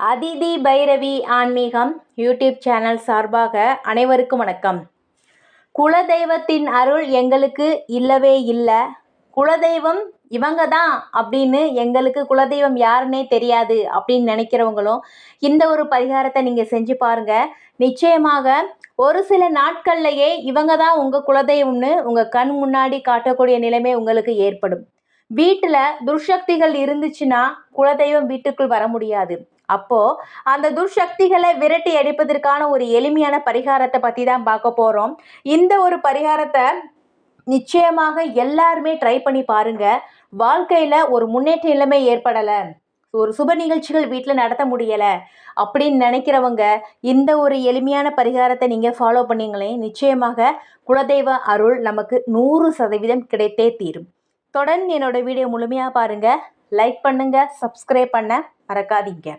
அதிதி பைரவி ஆன்மீகம் YouTube channel சார்பாக அனைவருக்கும் வணக்கம். குலதெய்வத்தின் அருள் எங்களுக்கு இல்லவே இல்லை. குலதெய்வம் இவங்க தான் அப்படின்னு எங்களுக்கு குலதெய்வம் யாருன்னே தெரியாது அப்படின்னு நினைக்கிறவங்களும் இந்த ஒரு பரிகாரத்தை நீங்கள் செஞ்சு பாருங்கள் நிச்சயமாக ஒரு சில நாட்கள்லையே இவங்க தான் உங்கள் குலதெய்வம்னு உங்கள் கண் முன்னாடி காட்டக்கூடிய நிலைமை உங்களுக்கு ஏற்படும். வீட்டில் துர்சக்திகள் இருந்துச்சுன்னா குலதெய்வம் வீட்டுக்குள் வர முடியாது. அப்போ அந்த துர்சக்திகளை விரட்டி அடிப்பதற்கான ஒரு எளிமையான பரிகாரத்தை பற்றி தான் பார்க்க போகிறோம் இந்த ஒரு பரிகாரத்தை நிச்சயமாக எல்லாருமே ட்ரை பண்ணி பாருங்க. வாழ்க்கையில் ஒரு முன்னேற்ற நிலைமை ஏற்படலை. ஒரு சுப நிகழ்ச்சிகள் வீட்டில் நடத்த முடியலை. அப்படின்னு நினைக்கிறவங்க இந்த ஒரு எளிமையான பரிகாரத்தை நீங்கள் ஃபாலோ பண்ணீங்களே நிச்சயமாக குலதெய்வ அருள் நமக்கு நூறு சதவீதம் கிடைத்தே தீரும். தொடர்ந்து என்னோட வீடியோ முழுமையாக பாருங்கள் லைக் பண்ணுங்கள் சப்ஸ்கிரைப் பண்ண மறக்காதீங்க.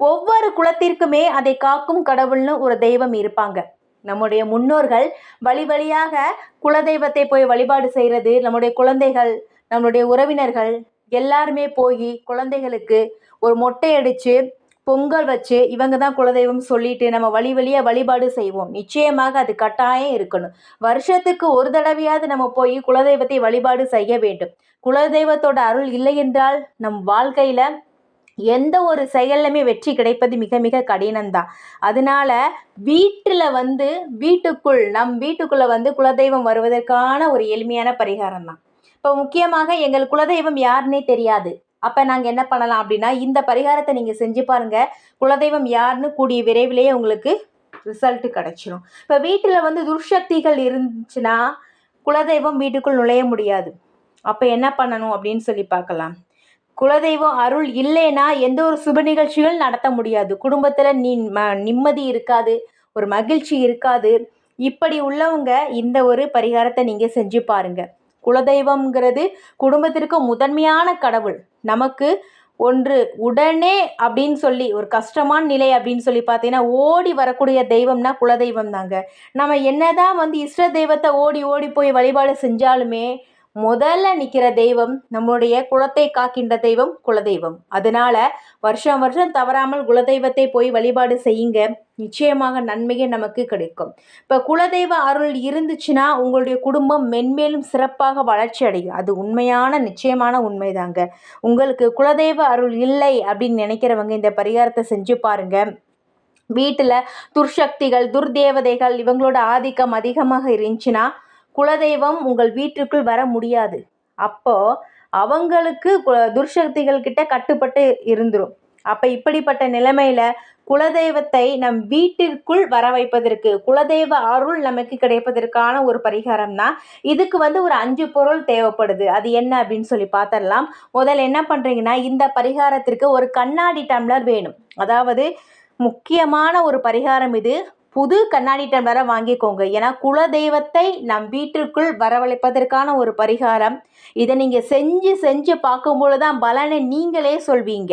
ஒவ்வொரு குலத்திற்குமே அதை காக்கும் கடவுள்னு ஒரு தெய்வம் இருப்பாங்க. நம்முடைய முன்னோர்கள் வழி வழியாக குலதெய்வத்தை போய் வழிபாடு செய்கிறது நம்முடைய குழந்தைகள் நம்மளுடைய உறவினர்கள் எல்லாருமே போய் குழந்தைகளுக்கு ஒரு மொட்டை அடித்து பொங்கல் வச்சு இவங்க தான் குலதெய்வம் சொல்லிட்டு நம்ம வழி வழியாக வழிபாடு செய்வோம். நிச்சயமாக அது கட்டாயம் இருக்கணும். வருஷத்துக்கு ஒரு தடவையாவது நம்ம போய் குலதெய்வத்தை வழிபாடு செய்ய வேண்டும். குலதெய்வத்தோட அருள் இல்லை என்றால் நம் வாழ்க்கையில் எந்த ஒரு செயல்லையுமே வெற்றி கிடைப்பது மிக மிக கடினம்தான். அதனால வீட்டில் வந்து வீட்டுக்குள் நம் வீட்டுக்குள்ளே வந்து குலதெய்வம் வருவதற்கான ஒரு எளிமையான பரிகாரம் தான் இப்போ முக்கியமாக எங்கள் குலதெய்வம் யாருன்னே தெரியாது. அப்போ நாங்கள் என்ன பண்ணலாம் அப்படின்னா இந்த பரிகாரத்தை நீங்கள் செஞ்சு பாருங்கள் குலதெய்வம் யாருன்னு கூடிய விரைவிலேயே உங்களுக்கு ரிசல்ட்டு கிடச்சிரும். இப்போ வீட்டில் வந்து துர்சக்திகள் இருந்துச்சுன்னா குலதெய்வம் வீட்டுக்குள் நுழைய முடியாது. அப்போ என்ன பண்ணணும் அப்படின்னு சொல்லி பார்க்கலாம். குலதெய்வம் அருள் இல்லைன்னா எந்த ஒரு சுப நிகழ்ச்சிகள் நடத்த முடியாது. குடும்பத்தில் நீ ம நிம்மதி இருக்காது ஒரு மகிழ்ச்சி இருக்காது. இப்படி உள்ளவங்க இந்த ஒரு பரிகாரத்தை நீங்கள் செஞ்சு பாருங்கள் குலதெய்வம்ங்கிறது குடும்பத்திற்கு முதன்மையான கடவுள். நமக்கு ஒன்று உடனே அப்படின்னு சொல்லி ஒரு கஷ்டமான நிலை அப்படின்னு சொல்லி பார்த்தீங்கன்னா ஓடி வரக்கூடிய தெய்வம்னா குலதெய்வம் தாங்க. நம்ம என்னதான் வந்து இஷ்ட தெய்வத்தை ஓடி ஓடி போய் வழிபாடு செஞ்சாலுமே முதல்ல நிற்கிற தெய்வம் நம்முடைய குலத்தை காக்கின்ற தெய்வம் குலதெய்வம். அதனால வருஷம் வருஷம் தவறாமல் குலதெய்வத்தை போய் வழிபாடு செய்யுங்க. நிச்சயமாக நன்மையே நமக்கு கிடைக்கும். இப்போ குலதெய்வ அருள் இருந்துச்சுன்னா உங்களுடைய குடும்பம் மென்மேலும் சிறப்பாக வளர்ச்சி அடையும். அது உண்மையான நிச்சயமான உண்மைதாங்க. உங்களுக்கு குலதெய்வ அருள் இல்லை அப்படின்னு நினைக்கிறவங்க இந்த பரிகாரத்தை செஞ்சு பாருங்க. வீட்டில் துர்சக்திகள் துர்தேவதைகள் இவங்களோட ஆதிக்கம் அதிகமாக இருந்துச்சுன்னா குலதெய்வம் உங்கள் வீட்டுக்குள் வர முடியாது. அப்போ அவங்களுக்கு துர்சக்திகள் கிட்ட கட்டுப்பட்டு இருந்துரும். அப்போ இப்படிப்பட்ட நிலைமையில் குலதெய்வத்தை நம் வீட்டிற்குள் வர வைப்பதற்கு குலதெய்வ அருள் நமக்கு கிடைப்பதற்கான ஒரு பரிகாரம் தான் இதுக்கு வந்து ஒரு அஞ்சு பொருள் தேவைப்படுது. அது என்ன அப்படின்னு சொல்லி பார்த்துடலாம் முதல்ல என்ன பண்ணுறீங்கன்னா இந்த பரிகாரத்திற்கு ஒரு கண்ணாடி டம்ளர் வேணும். அதாவது முக்கியமான ஒரு பரிகாரம் இது. புது கண்ணாடி டம்ளரை வாங்கிக்கோங்க. ஏன்னா குல தெய்வத்தை நம் வீட்டிற்குள் வரவழைப்பதற்கான ஒரு பரிகாரம். இதை நீங்கள் செஞ்சு செஞ்சு பார்க்கும்பொழுது தான் பலனை நீங்களே சொல்வீங்க.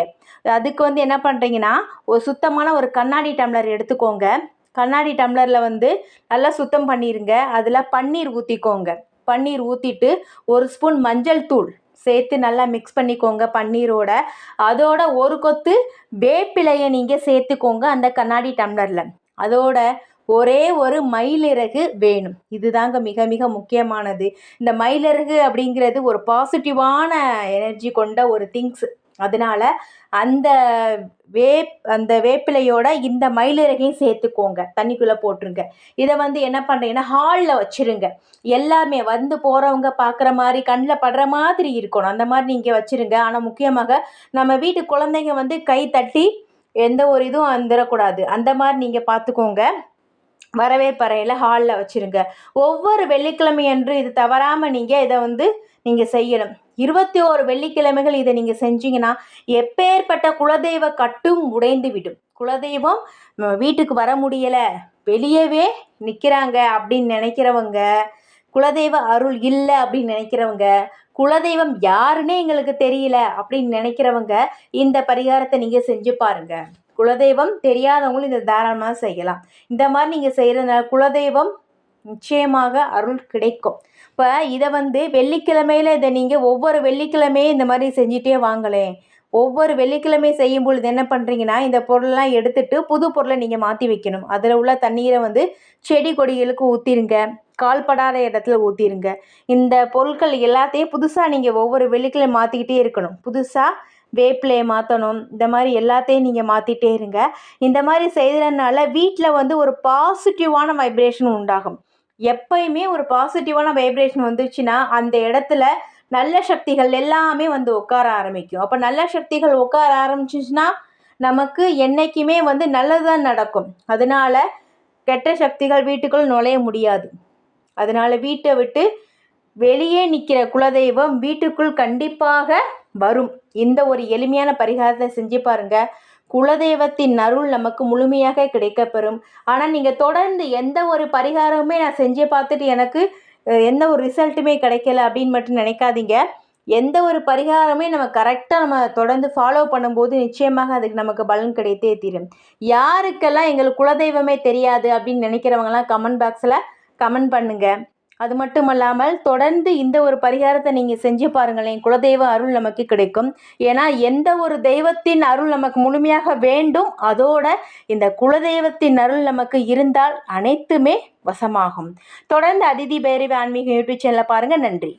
அதுக்கு வந்து என்ன பண்ணுறீங்கன்னா ஒரு சுத்தமான ஒரு கண்ணாடி டம்ளர் எடுத்துக்கோங்க. கண்ணாடி டம்ளரில் வந்து நல்லா சுத்தம் பண்ணிடுங்க அதில் பன்னீர் ஊற்றிக்கோங்க பன்னீர் ஊற்றிட்டு ஒரு ஸ்பூன் மஞ்சள் தூள் சேர்த்து நல்லா மிக்ஸ் பண்ணிக்கோங்க பன்னீரோட. அதோட ஒரு கொத்து வேப்பிலையை நீங்கள் சேர்த்துக்கோங்க அந்த கண்ணாடி டம்ளரில். அதோட ஒரே ஒரு மயிலிறகு வேணும். இதுதாங்க மிக மிக முக்கியமானது. இந்த மயிலிறகு அப்படிங்கிறது ஒரு பாசிட்டிவான எனர்ஜி கொண்ட ஒரு திங்ஸ் அதனால் அந்த வேப் அந்த வேப்பிலையோட இந்த மயிலிறகையும் சேர்த்துக்கோங்க. தண்ணிக்குள்ளே போட்டுருங்க. இதை வந்து என்ன பண்ணுறீங்கன்னா ஹாலில் வச்சுருங்க. எல்லாமே வந்து போகிறவங்க பார்க்குற மாதிரி கண்ணில் படுற மாதிரி இருக்கணும். அந்த மாதிரி நீங்கள் வச்சுருங்க. ஆனால் முக்கியமாக நம்ம வீட்டு குழந்தைங்க வந்து கை தட்டி எந்த ஒரு இதுவும் வந்துடக்கூடாது அந்த மாதிரி நீங்கள் பார்த்துக்கோங்க. வரவேற்பறையில் ஹாலில் வச்சுருங்க. ஒவ்வொரு வெள்ளிக்கிழமை அன்று இது தவறாமல் நீங்கள் இதை வந்து நீங்கள் செய்யணும். இருபத்தி ஓரு வெள்ளிக்கிழமைகள் இதை நீங்கள் செஞ்சீங்கன்னா எப்பேற்பட்ட குலதெய்வ கட்டும் உடைந்து விடும். குலதெய்வம் வீட்டுக்கு வர முடியலை. வெளியவே நிற்கிறாங்க அப்படின்னு நினைக்கிறவங்க குலதெய்வ அருள் இல்லை அப்படின்னு நினைக்கிறவங்க குலதெய்வம் யாருன்னே எங்களுக்கு தெரியல அப்படின்னு நினைக்கிறவங்க இந்த பரிகாரத்தை நீங்கள் செஞ்சு பாருங்கள் குலதெய்வம் தெரியாதவங்களும் இதை தாராளமாக செய்யலாம். இந்த மாதிரி நீங்கள் செய்கிறதுனால குலதெய்வம் நிச்சயமாக அருள் கிடைக்கும். இப்போ இதை வந்து வெள்ளிக்கிழமையில் இதை நீங்கள் ஒவ்வொரு வெள்ளிக்கிழமையும் இந்த மாதிரி செஞ்சிட்டே வாங்களேன். ஒவ்வொரு வெள்ளிக்கிழமை செய்யும் பொழுது என்ன பண்ணுறீங்கன்னா இந்த பொருள்லாம் எடுத்துட்டு புது பொருளை நீங்கள் மாற்றி வைக்கணும். அதில் உள்ள தண்ணீரை வந்து செடி கொடிகளுக்கு ஊற்றிருங்க கால்படாத இடத்துல ஊற்றிருங்க இந்த பொருட்கள் எல்லாத்தையும் புதுசாக நீங்கள் ஒவ்வொரு வெள்ளிக்கிழமை மாற்றிக்கிட்டே இருக்கணும். புதுசாக வேப்பிலையை மாற்றணும் இந்த மாதிரி எல்லாத்தையும் நீங்கள் மாற்றிட்டே இருங்க. இந்த மாதிரி செய்கிறதுனால வீட்டில் வந்து ஒரு பாசிட்டிவான வைப்ரேஷன் உண்டாகும். எப்பயுமே ஒரு பாசிட்டிவான வைப்ரேஷன் வந்துச்சுன்னா அந்த இடத்துல நல்ல சக்திகள் எல்லாமே வந்து உட்கார ஆரம்பிக்கும். அப்போ நல்ல சக்திகள் உட்கார ஆரம்பிச்சிச்சுன்னா நமக்கு என்றைக்குமே வந்து நல்லதுதான் நடக்கும். அதனால கெட்ட சக்திகள் வீட்டுக்குள் நுழைய முடியாது. அதனால் வீட்டை விட்டு வெளியே நிற்கிற குலதெய்வம் வீட்டுக்குள் கண்டிப்பாக வரும். இந்த ஒரு எளிமையான பரிகாரத்தை செஞ்சு பாருங்க. குலதெய்வத்தின் அருள் நமக்கு முழுமையாக கிடைக்கப்பெறும். ஆனால் நீங்கள் தொடர்ந்து எந்த ஒரு பரிகாரமுமே நான் செஞ்சு பார்த்துட்டு எனக்கு எந்த ஒரு ரிசல்ட்டுமே கிடைக்கல அப்படின்னு மட்டும் நினைக்காதீங்க. எந்த ஒரு பரிகாரமே நம்ம கரெக்டாக நம்ம தொடர்ந்து ஃபாலோ பண்ணும்போது நிச்சயமாக அதுக்கு நமக்கு பலன் கிடைத்தே தீரும். யாருக்கெல்லாம் எங்களுக்கு குலதெய்வமே தெரியாது அப்படின்னு நினைக்கிறவங்கலாம் கமெண்ட் பாக்ஸில் கமெண்ட் பண்ணுங்கள் அது மட்டும் அல்லாமல் தொடர்ந்து இந்த ஒரு பரிகாரத்தை நீங்கள் செஞ்சு பாருங்களேன். குலதெய்வ அருள் நமக்கு கிடைக்கும். ஏன்னா எந்த ஒரு தெய்வத்தின் அருள் நமக்கு முழுமையாக வேண்டும் அதோட இந்த குலதெய்வத்தின் அருள் நமக்கு இருந்தால் அனைத்துமே வசமாகும். தொடர்ந்து அதிதி பேரவை ஆன்மீக யூடியூப் சேனலை பாருங்கள் நன்றி.